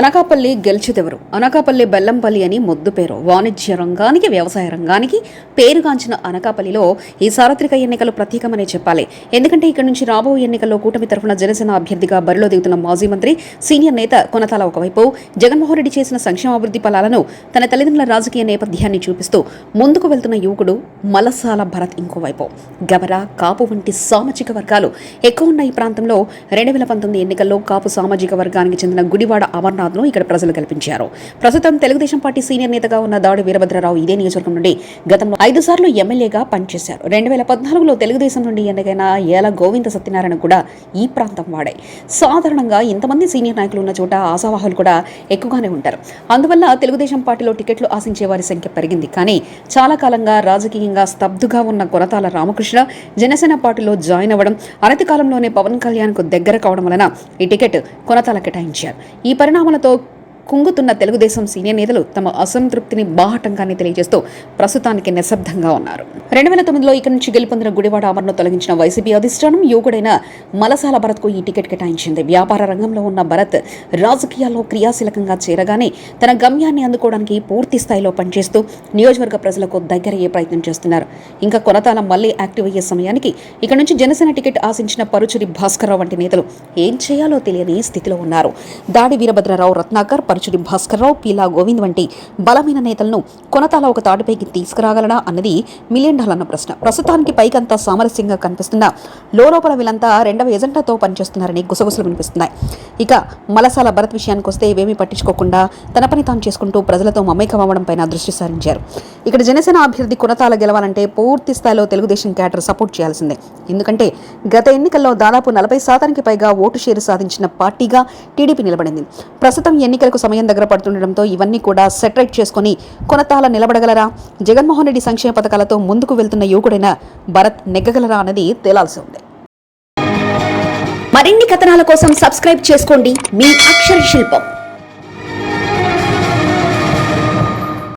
అనకాపల్లి గెలిచిదెవరు? అనకాపల్లి బెల్లంపల్లి అని ముద్దు పేరు. వాణిజ్య రంగానికి వ్యవసాయ రంగానికి పేరుగాంచిన అనకాపల్లిలో ఈ సార్వత్రిక ఎన్నికలు ప్రత్యేకమనే చెప్పాలి. ఎందుకంటే ఇక్కడ నుంచి రాబోయే ఎన్నికల్లో కూటమి తరఫున జనసేన అభ్యర్థిగా బరిలో దిగుతున్న మాజీ మంత్రి సీనియర్ నేత కొనతాల ఒకవైపు జగన్మోహన్ రెడ్డి చేసిన సంక్షేమాభివృద్ధి ఫలాలను తన తల్లిదండ్రుల రాజకీయ నేపథ్యాన్ని చూపిస్తూ ముందుకు వెళ్తున్న యువకుడు మలసాల భరత్ ఇంకోవైపు. గబర కాపు వంటి సామాజిక వర్గాలు ఎక్కువ ఉన్న ఈ ప్రాంతంలో రెండు వేల పంతొమ్మిది ఎన్నికల్లో కాపు సామాజిక వర్గానికి చెందిన గుడివాడ అమర్నాథ్ అమర్నాథ్ను ఇక్కడ ప్రజలు గెలిపించారు ప్రస్తుతం తెలుగుదేశం పార్టీ సీనియర్ నేతగా ఉన్న దాడి వీరభద్రరావు ఇదే నియోజకవర్గం నుండి గతంలో ఐదు సార్లు ఎమ్మెల్యేగా పనిచేశారు. రెండు వేల పద్నాలుగులో తెలుగుదేశం నుండి ఎన్నికైన ఏల గోవింద సత్యనారాయణ కూడా ఈ ప్రాంతం వాడే. సాధారణంగా ఇంతమంది సీనియర్ నాయకులు ఉన్న చోట ఆశావాహులు కూడా ఎక్కువగానే ఉంటారు. అందువల్ల తెలుగుదేశం పార్టీలో టికెట్లు ఆశించే వారి సంఖ్య పెరిగింది. కానీ చాలా కాలంగా రాజకీయంగా స్తబ్దుగా ఉన్న కొరతాల రామకృష్ణ జనసేన పార్టీలో జాయిన్ అవ్వడం అనతి కాలంలోనే పవన్ కళ్యాణ్కు దగ్గర కావడం వలన ఈ టికెట్ కొనతాల కేటాయించారు. ఈ పరిణామం పరిణామాలతో కుంగుతున్న తెలుగుదేశం సీనియర్ నేతలు తమ అసంతృప్తిని బాహటంగానే తెలియజేస్తూ ప్రస్తుతానికి నిశ్శబ్దంగా ఉన్నారు. రెండు వేల తొమ్మిదిలో ఇక్కడి నుంచి గెలుపొందిన గుడివాడ అమర్ను తొలగించిన వైసీపీ అధిష్టానం యువకుడైన మలసాల భరత్కు ఈ టికెట్ కేటాయించింది. వ్యాపార రంగంలో ఉన్న భరత్ రాజకీయాల్లో క్రియాశీలకంగా చేరగానే తన గమ్యాన్ని అందుకోవడానికి పూర్తి స్థాయిలో పనిచేస్తూ నియోజకవర్గ ప్రజలకు దగ్గరయ్యే ప్రయత్నం చేస్తున్నారు. ఇంకా కొనతాల మళ్ళీ యాక్టివ్ అయ్యే సమయానికి ఇక్కడ నుంచి జనసేన టికెట్ ఆశించిన పరుచురి భాస్కర్రావు వంటి నేతలు ఏం చేయాలో తెలియని స్థితిలో ఉన్నారు. దాడి వీరభద్రరావు రత్నాకర్ పరుచుడి భాస్కర్రావు పీలా గోవింద్ వంటి బలమైన నేతలను కొనతాల ఒక తాటిపైకి తీసుకురాగలడా అన్నది మిలియన్ డాలర్ల ప్రశ్న. ప్రస్తుతానికి పైకంతా సామరస్యంగా కనిపిస్తున్న లోపల వీళ్ళంతా రెండవ ఎజెండాతో పనిచేస్తున్నారని గుసగుసలు వినిపిస్తున్నాయి. ఇక మలసాల భరత్ విషయానికి వస్తే ఏమీ పట్టించుకోకుండా తన పని తాను చేసుకుంటూ ప్రజలతో మమేకం అవ్వడం పైన దృష్టి సారించారు. ఇక్కడ జనసేన అభ్యర్థి కొనతాల గెలవాలంటే పూర్తి స్థాయిలో తెలుగుదేశం క్యాడర్ సపోర్ట్ చేయాల్సిందే. ఎందుకంటే గత ఎన్నికల్లో దాదాపు నలభై శాతానికి పైగా ఓటు షేరు సాధించిన పార్టీగా టీడీపీ నిలబడింది. ప్రస్తుతం ఎన్నికలకు సమయం దగ్గర పడుతుండటంతో ఇవన్నీ కూడా సెటరేట్ చేసుకుని కొనతాల నిలబడగలరా? జగన్మోహన్ రెడ్డి సంక్షేమ పథకాలతో ముందుకు వెళ్తున్న యువకుడైన భరత్ నెగ్గగలరా అనేది తేలాల్సి ఉంది. మరిన్ని కథనాల కోసం సబ్స్క్రైబ్ చేసుకోండి. మీ అక్షర శిల్పం.